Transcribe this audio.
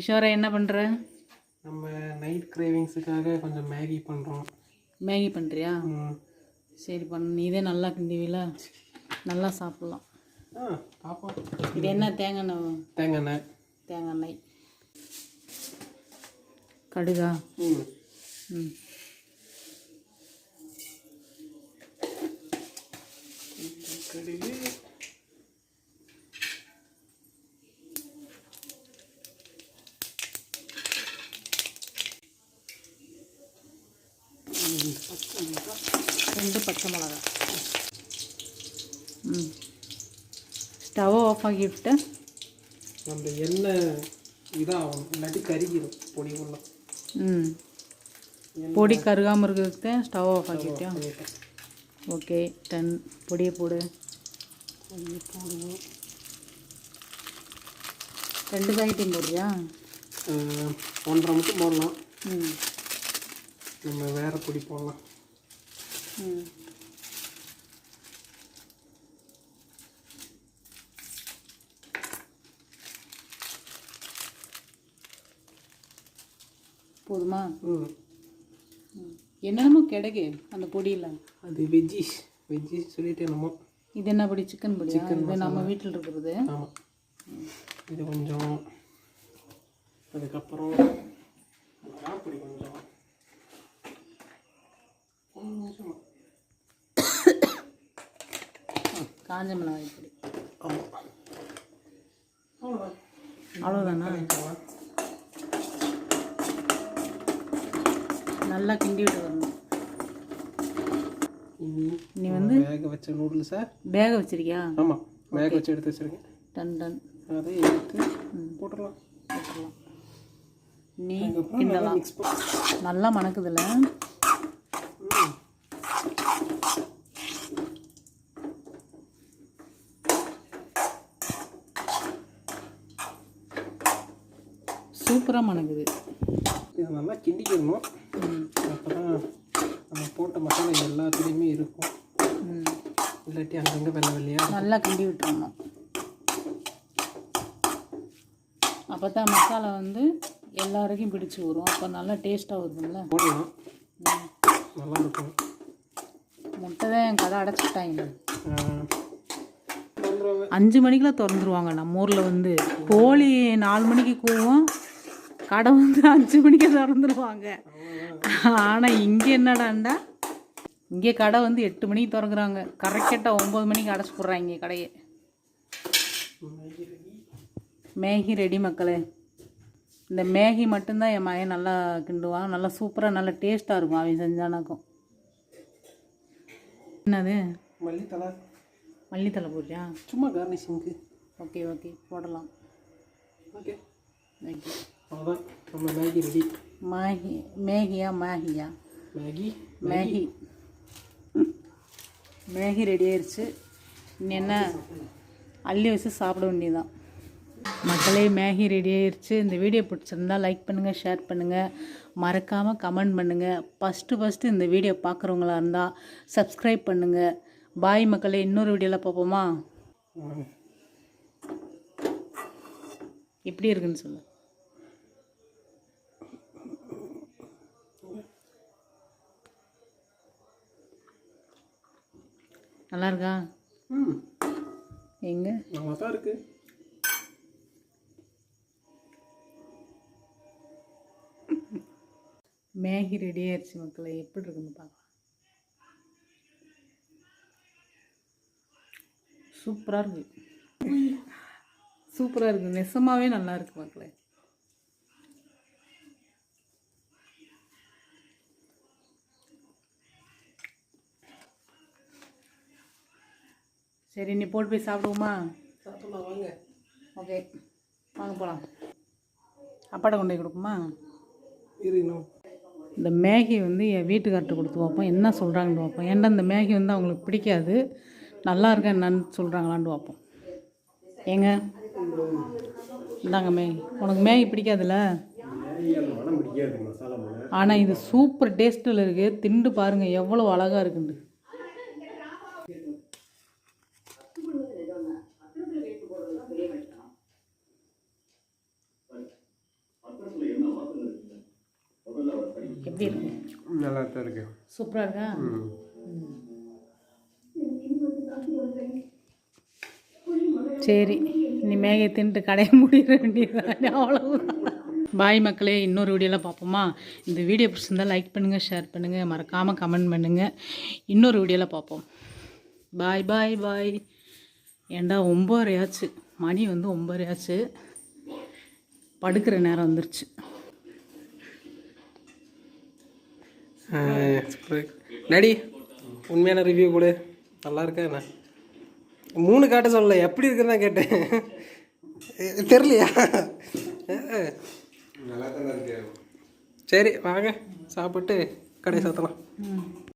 கிஷோரை என்ன பண்ணுற நம்ம நைட் கிரேவிங்ஸுக்காக கொஞ்சம் மேகி பண்ணுறோம் மேகி பண்ணுறியா சரி பண்ணு. நீதே நல்லா கிண்டிவில. நல்லா சாப்பிட்லாம். பார்ப்போம் இது என்ன தேங்காய் எண்ணெய்? தேங்காய் எண்ணெய். தேங்காய் எண்ணெய். கடுகா. ம். ம். கடுகு ம், பச்சை மிளகாய். ரெண்டு பச்சை மிளகா. ம். ஸ்டவ் ஆஃப் ஆகிவிட்டு அந்த எண்ணெய் இதாகும் இல்லாட்டி கருகிடும் பொடி உள்ள ம் பொடி கருகாமல் இருக்கிறதுக்கு ஸ்டவ் ஆஃப் பண்ணிட்டேன். ஓகே டன் பொடியை போடு. போடுவோம். ரெண்டு பாக்கெட்டையும் போடுறியா? ஒன்றரை மட்டும் போடலாம். ம். நம்ம வேற பொடி போடலாம் ம். போதுமா? ம். ம். என்னென்னமோ கிடைக்கு அந்த பொடியில். அது வெஜ்ஜிஸ் வெஜ்ஜிஸ் சொல்லிட்டு என்னமோ. இது என்ன பொடி? சிக்கன் பொடியா? இது நம்ம வீட்டில் இருக்கிறது. ஆமாம் இது கொஞ்சம் அதுக்கப்புறம் மிளகாப்பொடி கொஞ்சம் கொஞ்சம் காஞ்ச மிளகாய் பொடி. ஆமாம் அவ்வளோதான் நல்லா கிண்டி விட்டு வரணும் இனி நீ வந்து வேக வச்ச நூடுல்ஸை பேக வச்சிருக்கியா? ஆமாம் வேக வச்சு எடுத்து வச்சிருக்கேன். டன் டன் அதை எடுத்து போட்டுடலாம். போட்டுடலாம். நீ கிண்டலாம். நல்லா மணக்குதுல்ல? சூப்பராக மணக்குது. இதை நல்லா கிண்டிக்கணும். அப்போ தான் நம்ம போட்ட மசாலா எல்லாத்துலேயுமே இருக்கும். இல்லாட்டி அங்கங்கே வெள்ளை வெள்ளையாக நல்லா கிண்டி விட்டுறணும். அப்போ தான் மசாலா வந்து எல்லாருக்கும் பிடிச்சி வரும். அப்போ நல்லா டேஸ்ட்டாக வருதுல்ல? போடலாம். நல்லா இருக்கும். முட்டை தான் என் கடை அடைச்சிட்டாங்க அஞ்சு மணிக்கெலாம் திறந்துருவாங்க. நம்ம ஊரில் வந்து கோழி நாலு மணிக்கு கூவும். கடை வந்து அஞ்சு மணிக்கு திறந்துருவாங்க. ஆனால் இங்கே என்னடாண்டா? இங்கே கடை வந்து எட்டு மணிக்கு திறக்குறாங்க. கரெக்டாக ஒம்பது மணிக்கு அடைச்சி போடுறாங்க கடையை. மேகி ரெடி மேகி ரெடி மக்களே. இந்த மேகி மட்டும்தான் என் மகன் நல்லா கிண்டுவான். நல்லா சூப்பராக நல்லா டேஸ்ட்டாக இருக்கும் அவன் செஞ்சானாக்கும். என்னது? மல்லித்தலை மல்லித்தலை போடுறியா சும்மா கார்னிஷிங்க்கு ஓகே ஓகே. போடலாம். ஓகே. ஓகே அவ்வளோதான் நம்ம மேகி ரெடி மேகி மேகியா மேகியா? Maggi Maggi. மேகி. ரெடி ஆயிடுச்சு இன்னும் என்ன? அள்ளி வச்சு சாப்பிட வேண்டியதுதான். மக்களே மேகி ரெடி ஆயிடுச்சு இந்த வீடியோ பிடிச்சிருந்தா லைக் பண்ணுங்கள் ஷேர் பண்ணுங்கள் மறக்காமல் கமெண்ட் பண்ணுங்கள் ஃபஸ்ட்டு ஃபஸ்ட்டு இந்த வீடியோ பார்க்குறவங்களா இருந்தால் சப்ஸ்கிரைப் பண்ணுங்கள் பாய் மக்களே இன்னொரு வீடியோவில் பார்ப்போமா? எப்படி இருக்குன்னு சொல்லு நல்லா இருக்கா ம். எங்கே? நல்லா தான் இருக்குது மேகி ரெடி ஆயிடுச்சு மக்களை. எப்படி இருக்குன்னு பார்க்கலாம். சூப்பராக இருக்கு. சூப்பராக இருக்கு. நெசமாவே நல்லா இருக்கு மக்களே. சரி நீ போட்டு போய் சாப்பிடுவோமா? சாப்பிடலாம் வாங்க. ஓகே வாங்க போகலாம் அப்பாட்ட கொண்டு போய் கொடுக்குமா இரு இன்னும் இந்த மேகி வந்து என் வீட்டுக்கார்ட்ட கொடுத்து பார்ப்போம். என்ன சொல்கிறாங்கன்னு பார்ப்போம். ஏன்டா இந்த மேகி வந்து அவங்களுக்கு பிடிக்காது? நல்லா இருக்கா என்னன்னு சொல்கிறாங்களான்னு பார்ப்போம். ஏங்க? இந்தாங்க மேகி. உனக்கு மேகி பிடிக்காதுல்ல? ஆனால் இது சூப்பர் டேஸ்ட்டில் இருக்குது திண்டு பாருங்கள் எவ்வளோ அழகாக இருக்குண்டு எப்படி இருக்கு? நல்லா தான் இருக்கு. சூப்பராக இருக்கா? சரி நீ மேகை தின்ட்டு கடையை முடிட வேண்டியது அவ்வளவுதான். பாய் மக்களே இன்னொரு வீடியோவில் பார்ப்போமா? இந்த வீடியோ பிடிச்சிருந்தா லைக் பண்ணுங்கள் ஷேர் பண்ணுங்கள் மறக்காமல் கமெண்ட் பண்ணுங்கள் இன்னொரு வீடியோவில் பார்ப்போம். பாய் பாய் பாய் ஏண்டா ஒம்பது ஆச்சு மணி வந்து ஒம்பது ஆச்சு படுக்கிற நேரம் வந்துருச்சு. நடி உண்மையான ரிவ்யூ கொடு. நல்லா இருக்கா என்ன? மூணு காட்ட சொல்லல எப்படி இருக்குன்னு தான் கேட்டேன். தெரியலையா? சரி வாங்க சாப்பிட்டு கடை சாத்தலாம்.